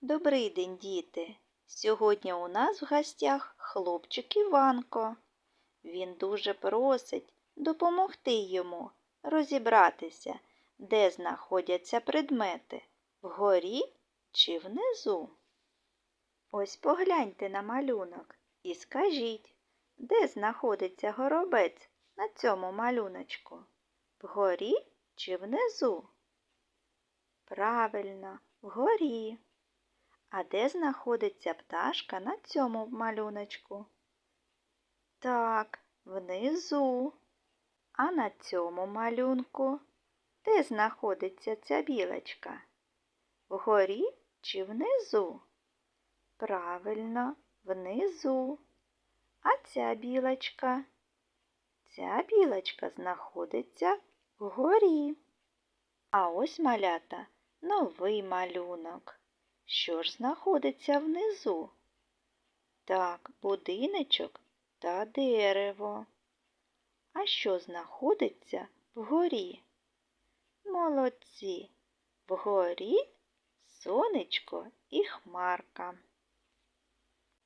Добрий день, діти! Сьогодні у нас в гостях хлопчик Іванко. Він дуже просить допомогти йому розібратися, де знаходяться предмети вгорі чи внизу. Ось погляньте на малюнок і скажіть, де знаходиться горобець на цьому малюночку? Вгорі чи внизу? Правильно, вгорі. А де знаходиться пташка на цьому малюночку? Так, внизу. А на цьому малюнку де знаходиться ця білочка? Вгорі чи внизу? Правильно, внизу. А ця білочка? Ця білочка знаходиться вгорі. А ось малята новий малюнок. Що ж знаходиться внизу? Так, будиночок та дерево. А що знаходиться вгорі? Молодці. Вгорі сонечко і хмарка.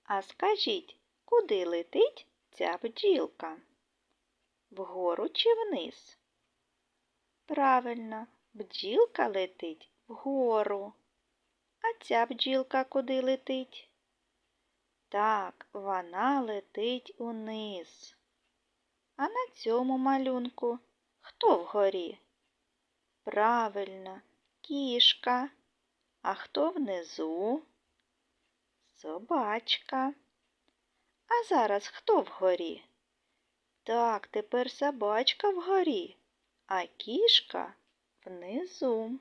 А скажіть, куди летить ця бджілка? Вгору чи вниз? Правильно, бджілка летить вгору. А ця бджілка куди летить? Так, вона летить униз. А на цьому малюнку хто вгорі? Правильно, кішка. А хто внизу? Собачка. А зараз хто вгорі? Так, тепер собачка вгорі, а кішка внизу.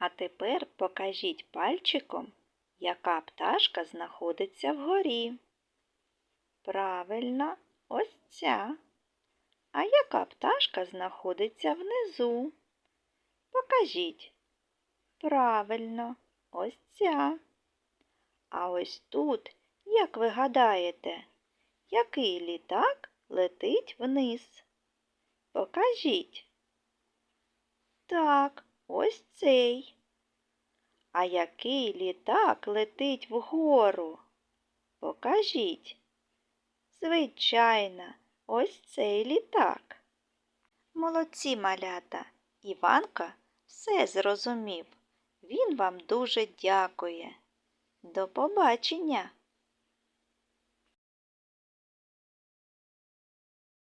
А тепер покажіть пальчиком, яка пташка знаходиться вгорі. Правильно, ось ця. А яка пташка знаходиться внизу? Покажіть. Правильно, ось ця. А ось тут, як ви гадаєте, який літак летить вниз? Покажіть. Так, ось цей. А який літак летить вгору? Покажіть. Звичайно, ось цей літак. Молодці малята. Іванка все зрозумів. Він вам дуже дякує. До побачення!